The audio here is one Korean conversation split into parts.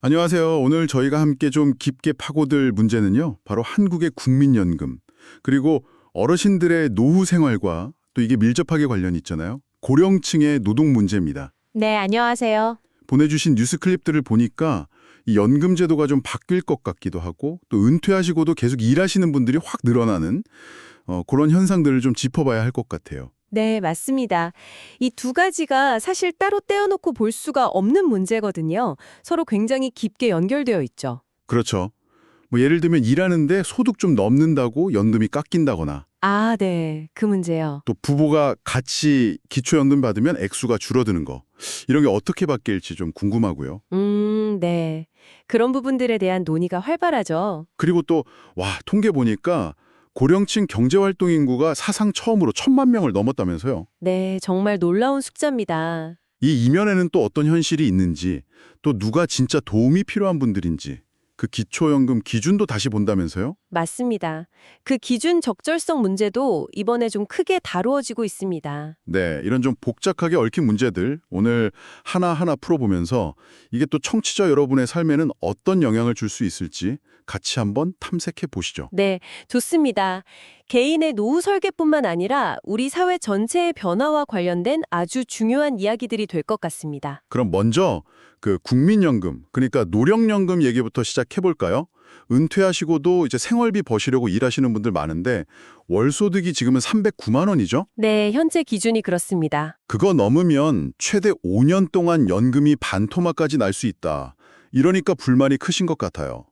안녕하세요. 오늘 저희가 함께 좀 깊게 파고들 문제는요. 바로 한국의 국민연금, 그리고 어르신들의 노후 생활과 또 이게 밀접하게 관련이 있잖아요. 고령층의 노동 문제입니다. 네, 안녕하세요. 보내주신 뉴스 클립들을 보니까 이 연금 제도가 좀 바뀔 것 같기도 하고 또 은퇴하시고도 계속 일하시는 분들이 확 늘어나는 어, 그런 현상들을 좀 짚어봐야 할 것 같아요. 네, 맞습니다. 이 두 가지가 사실 따로 떼어놓고 볼 수가 없는 문제거든요. 서로 굉장히 깊게 연결되어 있죠. 그렇죠. 뭐 예를 들면 일하는데 소득 좀 넘는다고 연금이 깎인다거나 아, 네. 그 문제요. 또 부부가 같이 기초연금 받으면 액수가 줄어드는 거 이런 게 어떻게 바뀔지 좀 궁금하고요. 음, 네. 그런 부분들에 대한 논의가 활발하죠. 그리고 또 와 통계 보니까 고령층 경제활동 인구가 사상 처음으로 천만 명을 넘었다면서요. 네, 정말 놀라운 숫자입니다. 이 이면에는 또 어떤 현실이 있는지 또 누가 진짜 도움이 필요한 분들인지 그 기초연금 기준도 다시 본다면서요? 맞습니다. 그 기준 적절성 문제도 이번에 좀 크게 다루어지고 있습니다. 네, 이런 좀 복잡하게 얽힌 문제들 오늘 하나하나 풀어보면서 이게 또 청취자 여러분의 삶에는 어떤 영향을 줄 수 있을지 같이 한번 탐색해 보시죠. 네, 좋습니다. 개인의 노후 설계뿐만 아니라 우리 사회 전체의 변화와 관련된 아주 중요한 이야기들이 될 것 같습니다. 그럼 먼저 그 국민연금, 그러니까 노령연금 얘기부터 시작해 볼까요? 은퇴하시고도 이제 생활비 버시려고 일하시는 분들 많은데 월소득이 지금은 309만 원이죠? 네, 현재 기준이 그렇습니다. 그거 넘으면 최대 5년 동안 연금이 반토막까지 날 수 있다. 이러니까 불만이 크신 것 같아요.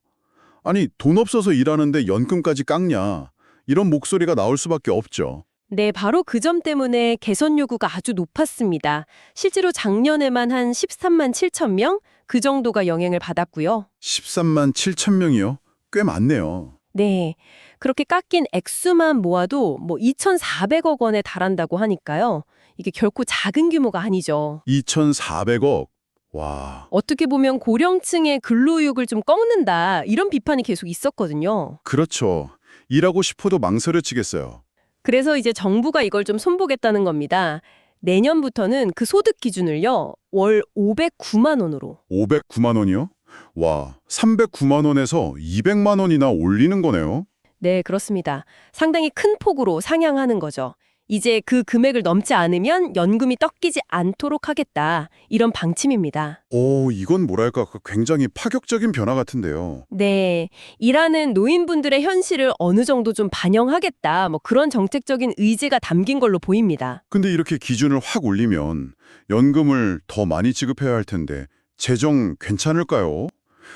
아니, 돈 없어서 일하는데 연금까지 깎냐. 이런 목소리가 나올 수밖에 없죠. 네, 바로 그 점 때문에 개선 요구가 아주 높았습니다. 실제로 작년에만 한 13만 7천 명? 그 정도가 영향을 받았고요. 13만 7천 명이요? 꽤 많네요. 네, 그렇게 깎인 액수만 모아도 뭐 2,400억 원에 달한다고 하니까요. 이게 결코 작은 규모가 아니죠. 2,400억. 와, 어떻게 보면 고령층의 근로의욕을 좀 꺾는다 이런 비판이 계속 있었거든요. 그렇죠. 일하고 싶어도 망설여지겠어요. 그래서 이제 정부가 이걸 좀 손보겠다는 겁니다. 내년부터는 그 소득 기준을요. 월 509만 원으로. 509만 원이요? 와, 309만 원에서 200만 원이나 올리는 거네요. 네, 그렇습니다. 상당히 큰 폭으로 상향하는 거죠. 이제 그 금액을 넘지 않으면 연금이 떡기지 않도록 하겠다. 이런 방침입니다. 오, 이건 뭐랄까 그 굉장히 파격적인 변화 같은데요. 네. 일하는 노인분들의 현실을 어느 정도 좀 반영하겠다. 뭐 그런 정책적인 의지가 담긴 걸로 보입니다. 근데 이렇게 기준을 확 올리면 연금을 더 많이 지급해야 할 텐데 재정 괜찮을까요?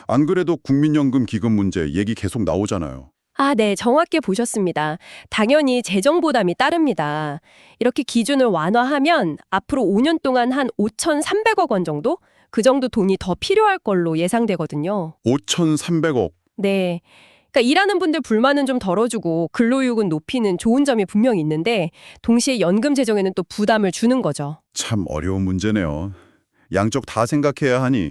안 그래도 국민연금 기금 문제 얘기 계속 나오잖아요. 아, 네, 정확히 보셨습니다. 당연히 재정 부담이 따릅니다. 이렇게 기준을 완화하면 앞으로 5년 동안 한 5,300억 원 정도? 그 정도 돈이 더 필요할 걸로 예상되거든요. 5,300억. 네. 그러니까 일하는 분들 불만은 좀 덜어주고 근로의욕은 높이는 좋은 점이 분명히 있는데 동시에 연금 재정에는 또 부담을 주는 거죠. 참 어려운 문제네요. 양쪽 다 생각해야 하니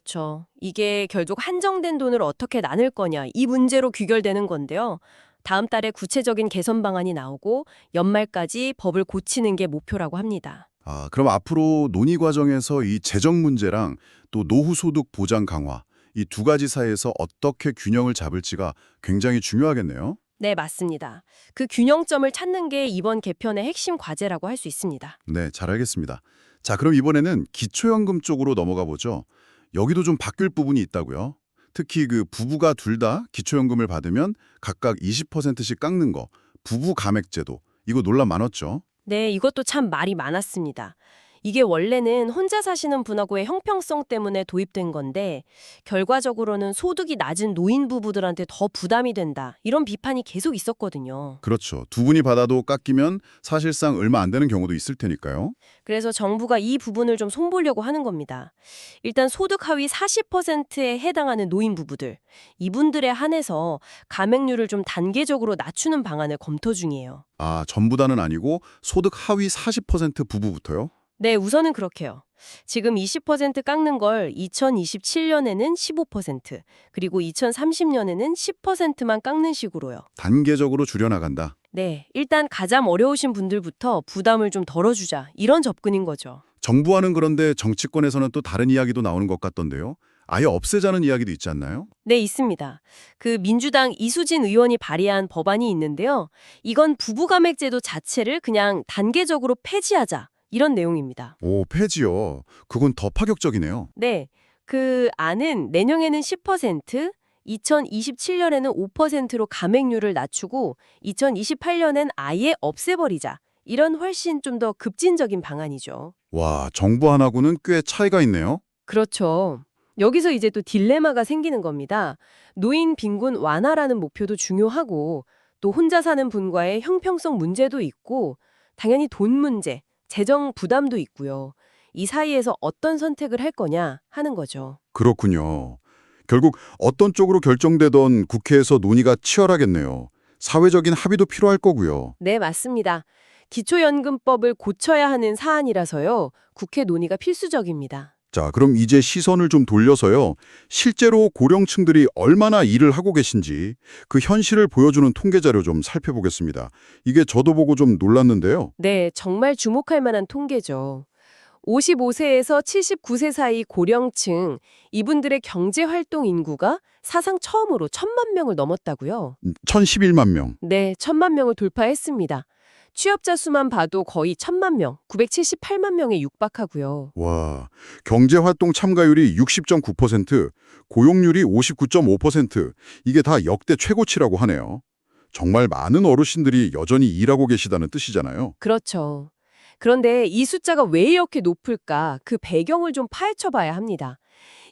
그렇죠. 이게 결국 한정된 돈을 어떻게 나눌 거냐 이 문제로 귀결되는 건데요. 다음 달에 구체적인 개선 방안이 나오고 연말까지 법을 고치는 게 목표라고 합니다. 아, 그럼 앞으로 논의 과정에서 이 재정 문제랑 또 노후 소득 보장 강화 이 두 가지 사이에서 어떻게 균형을 잡을지가 굉장히 중요하겠네요. 네, 맞습니다. 그 균형점을 찾는 게 이번 개편의 핵심 과제라고 할 수 있습니다. 네, 잘 알겠습니다. 자, 그럼 이번에는 기초연금 쪽으로 넘어가 보죠. 여기도 좀 바뀔 부분이 있다고요. 특히 그 부부가 둘 다 기초연금을 받으면 각각 20%씩 깎는 거, 부부 감액제도 이거 논란 많았죠. 네, 이것도 참 말이 많았습니다. 이게 원래는 혼자 사시는 분하고의 형평성 때문에 도입된 건데 결과적으로는 소득이 낮은 노인 부부들한테 더 부담이 된다. 이런 비판이 계속 있었거든요. 그렇죠. 두 분이 받아도 깎이면 사실상 얼마 안 되는 경우도 있을 테니까요. 그래서 정부가 이 부분을 좀 손보려고 하는 겁니다. 일단 소득 하위 40%에 해당하는 노인 부부들, 이분들에 한해서 감액률을 좀 단계적으로 낮추는 방안을 검토 중이에요. 아, 전부 다는 아니고 소득 하위 40% 부부부터요? 네, 우선은 그렇게요. 지금 20% 깎는 걸 2027년에는 15%, 그리고 2030년에는 10%만 깎는 식으로요. 단계적으로 줄여나간다. 네, 일단 가장 어려우신 분들부터 부담을 좀 덜어주자. 이런 접근인 거죠. 정부와는 그런데 정치권에서는 또 다른 이야기도 나오는 것 같던데요. 아예 없애자는 이야기도 있지 않나요? 네, 있습니다. 그 민주당 이수진 의원이 발의한 법안이 있는데요. 이건 부부가맥제도 자체를 그냥 단계적으로 폐지하자. 이런 내용입니다. 오, 폐지요. 그건 더 파격적이네요. 네. 그 안은 내년에는 10%, 2027년에는 5%로 감액률을 낮추고 2028년엔 아예 없애버리자. 이런 훨씬 좀 더 급진적인 방안이죠. 와, 정부 하나고는 꽤 차이가 있네요. 그렇죠. 여기서 이제 또 딜레마가 생기는 겁니다. 노인 빈곤 완화라는 목표도 중요하고 또 혼자 사는 분과의 형평성 문제도 있고 당연히 돈 문제, 재정 부담도 있고요. 이 사이에서 어떤 선택을 할 거냐 하는 거죠. 그렇군요. 결국 어떤 쪽으로 결정되던 국회에서 논의가 치열하겠네요. 사회적인 합의도 필요할 거고요. 네, 맞습니다. 기초연금법을 고쳐야 하는 사안이라서요. 국회 논의가 필수적입니다. 자, 그럼 이제 시선을 좀 돌려서요. 실제로 고령층들이 얼마나 일을 하고 계신지 그 현실을 보여주는 통계 자료 좀 살펴보겠습니다. 이게 저도 보고 좀 놀랐는데요. 네, 정말 주목할 만한 통계죠. 55세에서 79세 사이 고령층, 이분들의 경제활동 인구가 사상 처음으로 천만 명을 넘었다고요. 1011만 명. 네, 천만 명을 돌파했습니다. 취업자 수만 봐도 거의 천만 명, 978만 명에 육박하고요. 와, 경제활동 참가율이 60.9%, 고용률이 59.5%, 이게 다 역대 최고치라고 하네요. 정말 많은 어르신들이 여전히 일하고 계시다는 뜻이잖아요. 그렇죠. 그런데 이 숫자가 왜 이렇게 높을까? 그 배경을 좀 파헤쳐 봐야 합니다.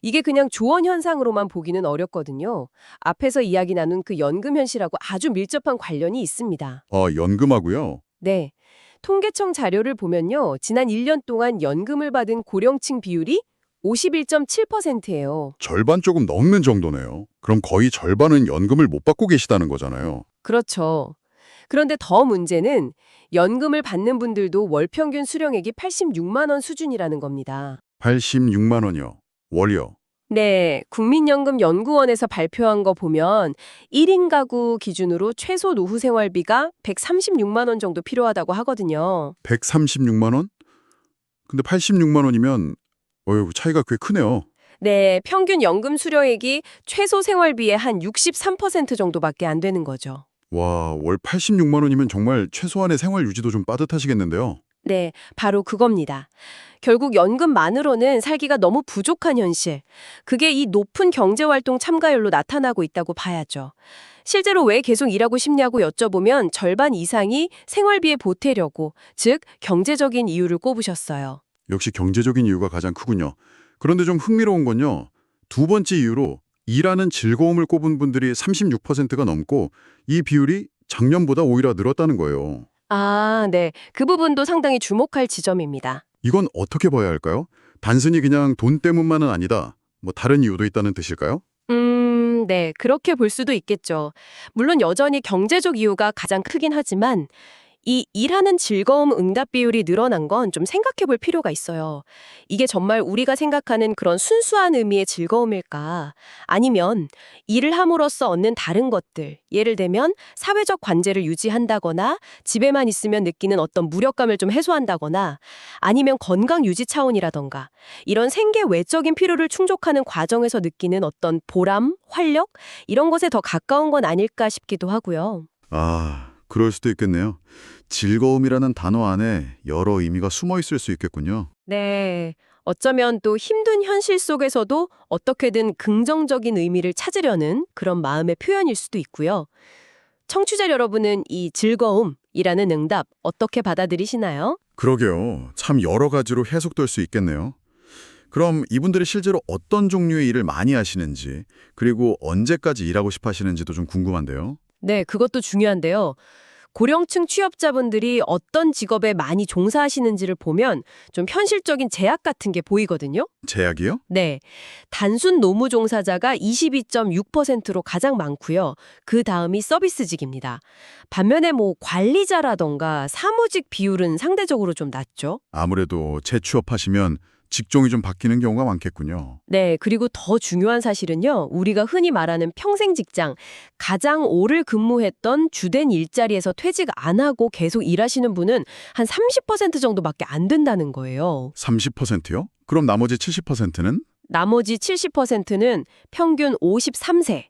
이게 그냥 조언 현상으로만 보기는 어렵거든요. 앞에서 이야기 나눈 그 연금 현실하고 아주 밀접한 관련이 있습니다. 아, 연금하고요. 네. 통계청 자료를 보면요. 지난 1년 동안 연금을 받은 고령층 비율이 51.7%예요. 절반 조금 넘는 정도네요. 그럼 거의 절반은 연금을 못 받고 계시다는 거잖아요. 그렇죠. 그런데 더 문제는 연금을 받는 분들도 월 평균 수령액이 86만 원 수준이라는 겁니다. 86만 원이요. 월요. 네, 국민연금연구원에서 발표한 거 보면 1인 가구 기준으로 최소 노후 생활비가 136만 원 정도 필요하다고 하거든요. 136만 원? 근데 86만 원이면 어휴, 차이가 꽤 크네요. 네, 평균 연금 수령액이 최소 생활비의 한 63% 정도밖에 안 되는 거죠. 와, 월 86만 원이면 정말 최소한의 생활 유지도 좀 빠듯하시겠는데요. 네, 바로 그겁니다. 결국 연금만으로는 살기가 너무 부족한 현실. 그게 이 높은 경제활동 참가율로 나타나고 있다고 봐야죠. 실제로 왜 계속 일하고 싶냐고 여쭤보면 절반 이상이 생활비에 보태려고, 즉 경제적인 이유를 꼽으셨어요. 역시 경제적인 이유가 가장 크군요. 그런데 좀 흥미로운 건요. 두 번째 이유로 일하는 즐거움을 꼽은 분들이 36%가 넘고 이 비율이 작년보다 오히려 늘었다는 거예요. 아, 네. 그 부분도 상당히 주목할 지점입니다. 이건 어떻게 봐야 할까요? 단순히 그냥 돈 때문만은 아니다. 뭐 다른 이유도 있다는 뜻일까요? 음, 네. 그렇게 볼 수도 있겠죠. 물론 여전히 경제적 이유가 가장 크긴 하지만 이 일하는 즐거움 응답 비율이 늘어난 건 좀 생각해 볼 필요가 있어요. 이게 정말 우리가 생각하는 그런 순수한 의미의 즐거움일까? 아니면 일을 함으로써 얻는 다른 것들, 예를 들면 사회적 관계를 유지한다거나 집에만 있으면 느끼는 어떤 무력감을 좀 해소한다거나 아니면 건강 유지 차원이라던가 이런 생계 외적인 필요를 충족하는 과정에서 느끼는 어떤 보람, 활력 이런 것에 더 가까운 건 아닐까 싶기도 하고요. 아, 그럴 수도 있겠네요. 즐거움이라는 단어 안에 여러 의미가 숨어 있을 수 있겠군요. 네. 어쩌면 또 힘든 현실 속에서도 어떻게든 긍정적인 의미를 찾으려는 그런 마음의 표현일 수도 있고요. 청취자 여러분은 이 즐거움이라는 응답 어떻게 받아들이시나요? 그러게요. 참 여러 가지로 해석될 수 있겠네요. 그럼 이분들이 실제로 어떤 종류의 일을 많이 하시는지, 그리고 언제까지 일하고 싶어 하시는지도 좀 궁금한데요. 네, 그것도 중요한데요. 고령층 취업자분들이 어떤 직업에 많이 종사하시는지를 보면 좀 현실적인 제약 같은 게 보이거든요. 제약이요? 네. 단순 노무 종사자가 22.6%로 가장 많고요. 그 다음이 서비스직입니다. 반면에 뭐 관리자라던가 사무직 비율은 상대적으로 좀 낮죠. 아무래도 재취업하시면 직종이 좀 바뀌는 경우가 많겠군요. 네, 그리고 더 중요한 사실은요. 우리가 흔히 말하는 평생 직장, 가장 오래 근무했던 주된 일자리에서 퇴직 안 하고 계속 일하시는 분은 한 30% 정도밖에 안 된다는 거예요. 30%요? 그럼 나머지 70%는? 나머지 70%는 평균 53세,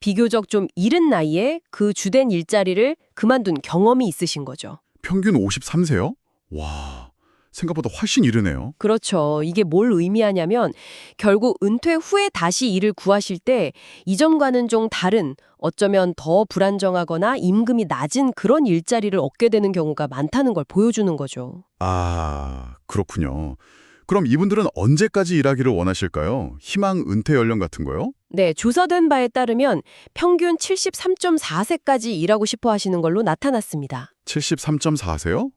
비교적 좀 이른 나이에 그 주된 일자리를 그만둔 경험이 있으신 거죠. 평균 53세요? 와, 생각보다 훨씬 이르네요. 그렇죠. 이게 뭘 의미하냐면 결국 은퇴 후에 다시 일을 구하실 때 이전과는 좀 다른 어쩌면 더 불안정하거나 임금이 낮은 그런 일자리를 얻게 되는 경우가 많다는 걸 보여주는 거죠. 아, 그렇군요. 그럼 이분들은 언제까지 일하기를 원하실까요? 희망 은퇴 연령 같은 거요? 네, 조사된 바에 따르면 평균 73.4세까지 일하고 싶어 하시는 걸로 나타났습니다. 73.4세요?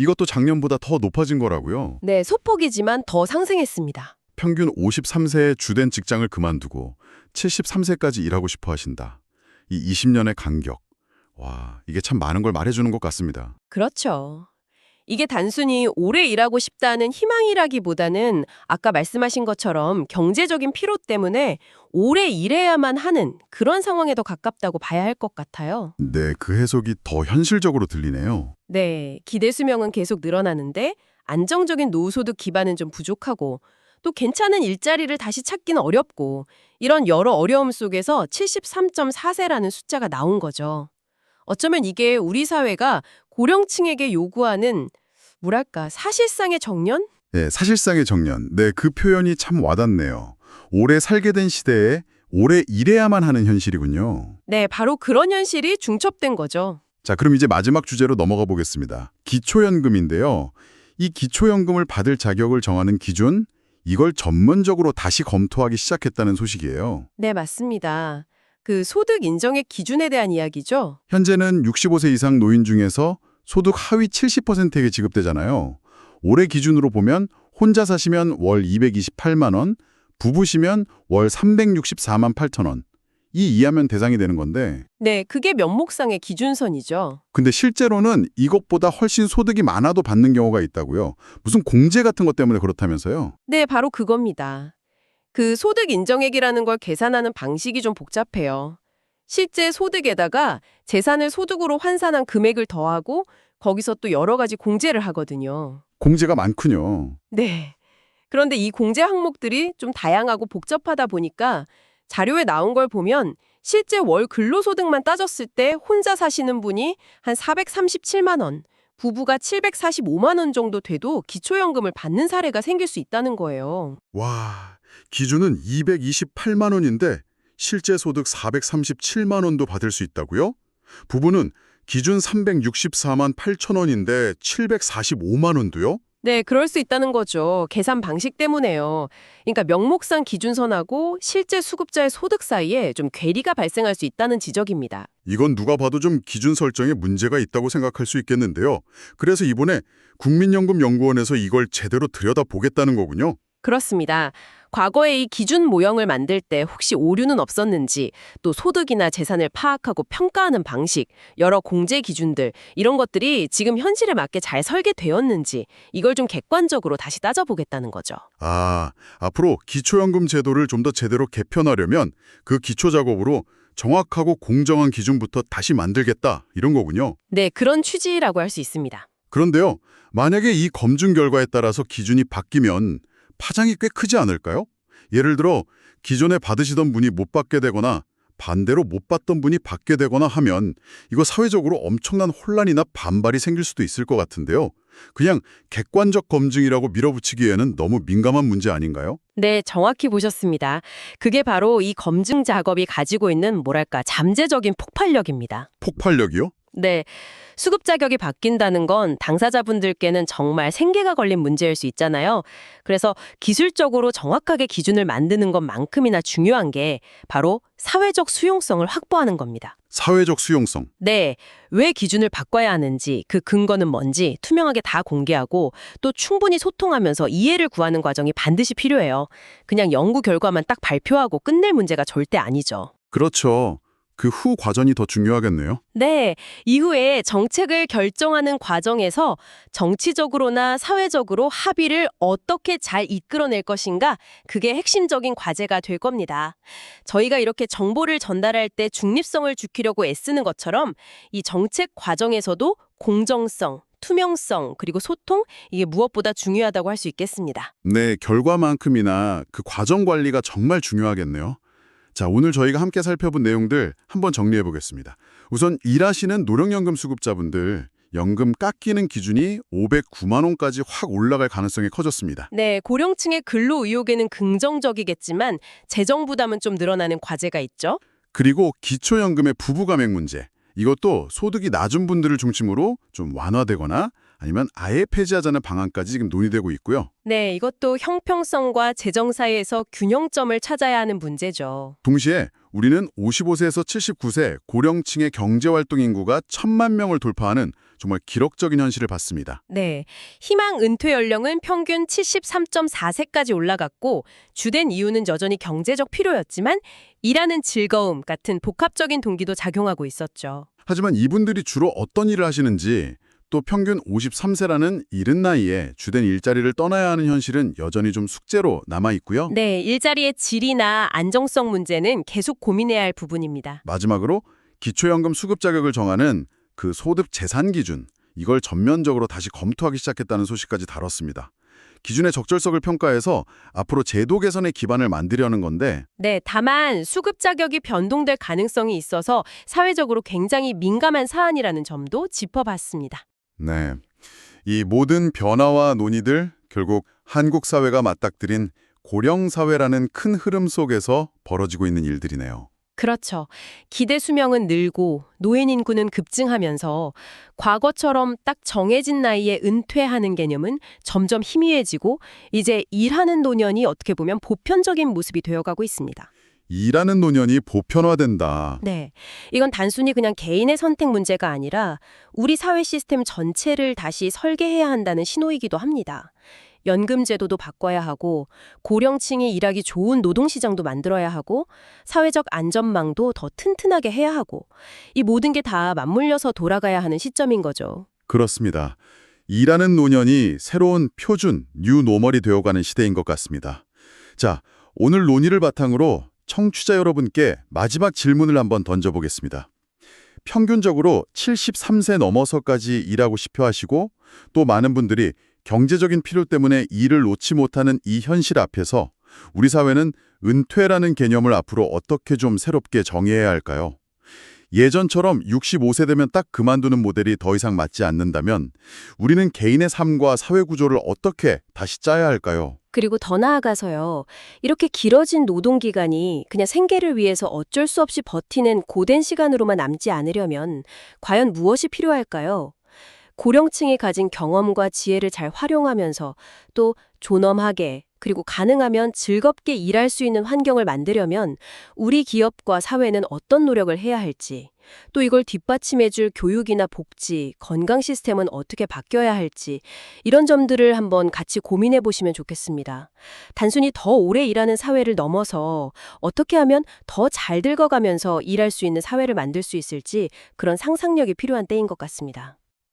이것도 작년보다 더 높아진 거라고요. 네, 소폭이지만 더 상승했습니다. 평균 53세의 주된 직장을 그만두고 73세까지 일하고 싶어 하신다. 이 20년의 간격. 와, 이게 참 많은 걸 말해주는 것 같습니다. 그렇죠. 이게 단순히 오래 일하고 싶다는 희망이라기보다는 아까 말씀하신 것처럼 경제적인 피로 때문에 오래 일해야만 하는 그런 상황에 더 가깝다고 봐야 할 것 같아요. 네, 그 해석이 더 현실적으로 들리네요. 네, 기대 수명은 계속 늘어나는데 안정적인 노후소득 기반은 좀 부족하고 또 괜찮은 일자리를 다시 찾기는 어렵고 이런 여러 어려움 속에서 73.4세라는 숫자가 나온 거죠. 어쩌면 이게 우리 사회가 고령층에게 요구하는 뭐랄까 사실상의 정년? 네, 사실상의 정년. 네, 그 표현이 참 와닿네요. 오래 살게 된 시대에 오래 일해야만 하는 현실이군요. 네, 바로 그런 현실이 중첩된 거죠. 자, 그럼 이제 마지막 주제로 넘어가 보겠습니다. 기초연금인데요. 이 기초연금을 받을 자격을 정하는 기준, 이걸 전문적으로 다시 검토하기 시작했다는 소식이에요. 네, 맞습니다. 그 소득 인정의 기준에 대한 이야기죠. 현재는 65세 이상 노인 중에서 소득 하위 70%에게 지급되잖아요. 올해 기준으로 보면 혼자 사시면 월 228만 원, 부부시면 월 364만 8천 원. 이 이하면 대상이 되는 건데 네, 그게 면목상의 기준선이죠. 근데 실제로는 이것보다 훨씬 소득이 많아도 받는 경우가 있다고요. 무슨 공제 같은 것 때문에 그렇다면서요. 네, 바로 그겁니다. 그 소득 인정액이라는 걸 계산하는 방식이 좀 복잡해요. 실제 소득에다가 재산을 소득으로 환산한 금액을 더하고 거기서 또 여러 가지 공제를 하거든요. 공제가 많군요. 네. 그런데 이 공제 항목들이 좀 다양하고 복잡하다 보니까 자료에 나온 걸 보면 실제 월 근로소득만 따졌을 때 혼자 사시는 분이 한 437만 원, 부부가 745만 원 정도 돼도 기초연금을 받는 사례가 생길 수 있다는 거예요. 와, 기준은 228만 원인데 실제 소득 437만 원도 받을 수 있다고요? 부부는 기준 364만 8천 원인데 745만 원도요? 네, 그럴 수 있다는 거죠. 계산 방식 때문에요. 그러니까 명목상 기준선하고 실제 수급자의 소득 사이에 좀 괴리가 발생할 수 있다는 지적입니다. 이건 누가 봐도 좀 기준 설정에 문제가 있다고 생각할 수 있겠는데요. 그래서 이번에 국민연금연구원에서 이걸 제대로 들여다보겠다는 거군요. 그렇습니다. 과거에 이 기준 모형을 만들 때 혹시 오류는 없었는지, 또 소득이나 재산을 파악하고 평가하는 방식, 여러 공제 기준들, 이런 것들이 지금 현실에 맞게 잘 설계되었는지, 이걸 좀 객관적으로 다시 따져보겠다는 거죠. 아, 앞으로 기초연금 제도를 좀 더 제대로 개편하려면 그 기초 작업으로 정확하고 공정한 기준부터 다시 만들겠다 이런 거군요. 네, 그런 취지라고 할 수 있습니다. 그런데요, 만약에 이 검증 결과에 따라서 기준이 바뀌면 파장이 꽤 크지 않을까요? 예를 들어 기존에 받으시던 분이 못 받게 되거나 반대로 못 받던 분이 받게 되거나 하면 이거 사회적으로 엄청난 혼란이나 반발이 생길 수도 있을 것 같은데요. 그냥 객관적 검증이라고 밀어붙이기에는 너무 민감한 문제 아닌가요? 네, 정확히 보셨습니다. 그게 바로 이 검증 작업이 가지고 있는 뭐랄까 잠재적인 폭발력입니다. 폭발력이요? 네, 수급 자격이 바뀐다는 건 당사자분들께는 정말 생계가 걸린 문제일 수 있잖아요. 그래서 기술적으로 정확하게 기준을 만드는 것만큼이나 중요한 게 바로 사회적 수용성을 확보하는 겁니다. 사회적 수용성. 네, 왜 기준을 바꿔야 하는지, 그 근거는 뭔지 투명하게 다 공개하고 또 충분히 소통하면서 이해를 구하는 과정이 반드시 필요해요. 그냥 연구 결과만 딱 발표하고 끝낼 문제가 절대 아니죠. 그렇죠. 그 후 과정이 더 중요하겠네요. 네, 이후에 정책을 결정하는 과정에서 정치적으로나 사회적으로 합의를 어떻게 잘 이끌어낼 것인가, 그게 핵심적인 과제가 될 겁니다. 저희가 이렇게 정보를 전달할 때 중립성을 지키려고 애쓰는 것처럼 이 정책 과정에서도 공정성, 투명성, 그리고 소통 이게 무엇보다 중요하다고 할 수 있겠습니다. 네, 결과만큼이나 그 과정 관리가 정말 중요하겠네요. 자, 오늘 저희가 함께 살펴본 내용들 한번 정리해 보겠습니다. 우선 일하시는 노령연금 수급자분들 연금 깎이는 기준이 509만 원까지 확 올라갈 가능성이 커졌습니다. 네, 고령층의 근로 의욕에는 긍정적이겠지만 재정 부담은 좀 늘어나는 과제가 있죠. 그리고 기초연금의 부부 감액 문제. 이것도 소득이 낮은 분들을 중심으로 좀 완화되거나 아니면 아예 폐지하자는 방안까지 지금 논의되고 있고요. 네, 이것도 형평성과 재정 사이에서 균형점을 찾아야 하는 문제죠. 동시에 우리는 55세에서 79세 고령층의 경제활동 인구가 천만 명을 돌파하는 정말 기록적인 현실을 봤습니다. 네, 희망 은퇴 연령은 평균 73.4세까지 올라갔고 주된 이유는 여전히 경제적 필요였지만 일하는 즐거움 같은 복합적인 동기도 작용하고 있었죠. 하지만 이분들이 주로 어떤 일을 하시는지 또 평균 53세라는 이른 나이에 주된 일자리를 떠나야 하는 현실은 여전히 좀 숙제로 남아 있고요. 네, 일자리의 질이나 안정성 문제는 계속 고민해야 할 부분입니다. 마지막으로 기초연금 수급 자격을 정하는 그 소득 재산 기준 이걸 전면적으로 다시 검토하기 시작했다는 소식까지 다뤘습니다. 기준의 적절성을 평가해서 앞으로 제도 개선의 기반을 만들려는 건데 네, 다만 수급 자격이 변동될 가능성이 있어서 사회적으로 굉장히 민감한 사안이라는 점도 짚어봤습니다. 네. 이 모든 변화와 논의들 결국 한국 사회가 맞닥뜨린 고령 사회라는 큰 흐름 속에서 벌어지고 있는 일들이네요. 그렇죠. 기대 수명은 늘고 노인 인구는 급증하면서 과거처럼 딱 정해진 나이에 은퇴하는 개념은 점점 희미해지고 이제 일하는 노년이 어떻게 보면 보편적인 모습이 되어가고 있습니다. 일하는 노년이 보편화된다. 네. 이건 단순히 그냥 개인의 선택 문제가 아니라 우리 사회 시스템 전체를 다시 설계해야 한다는 신호이기도 합니다. 연금 제도도 바꿔야 하고 고령층이 일하기 좋은 노동시장도 만들어야 하고 사회적 안전망도 더 튼튼하게 해야 하고 이 모든 게 다 맞물려서 돌아가야 하는 시점인 거죠. 그렇습니다. 일하는 노년이 새로운 표준, 뉴 노멀이 되어가는 시대인 것 같습니다. 자, 오늘 논의를 바탕으로 청취자 여러분께 마지막 질문을 한번 던져보겠습니다. 평균적으로 73세 넘어서까지 일하고 싶어 하시고 또 많은 분들이 경제적인 필요 때문에 일을 놓지 못하는 이 현실 앞에서 우리 사회는 은퇴라는 개념을 앞으로 어떻게 좀 새롭게 정의해야 할까요? 예전처럼 65세 되면 딱 그만두는 모델이 더 이상 맞지 않는다면 우리는 개인의 삶과 사회 구조를 어떻게 다시 짜야 할까요? 그리고 더 나아가서요. 이렇게 길어진 노동 기간이 그냥 생계를 위해서 어쩔 수 없이 버티는 고된 시간으로만 남지 않으려면 과연 무엇이 필요할까요? 고령층이 가진 경험과 지혜를 잘 활용하면서 또 존엄하게 그리고 가능하면 즐겁게 일할 수 있는 환경을 만들려면 우리 기업과 사회는 어떤 노력을 해야 할지, 또 이걸 뒷받침해줄 교육이나 복지, 건강 시스템은 어떻게 바뀌어야 할지, 이런 점들을 한번 같이 고민해 보시면 좋겠습니다. 단순히 더 오래 일하는 사회를 넘어서 어떻게 하면 더 잘 늙어가면서 일할 수 있는 사회를 만들 수 있을지 그런 상상력이 필요한 때인 것 같습니다.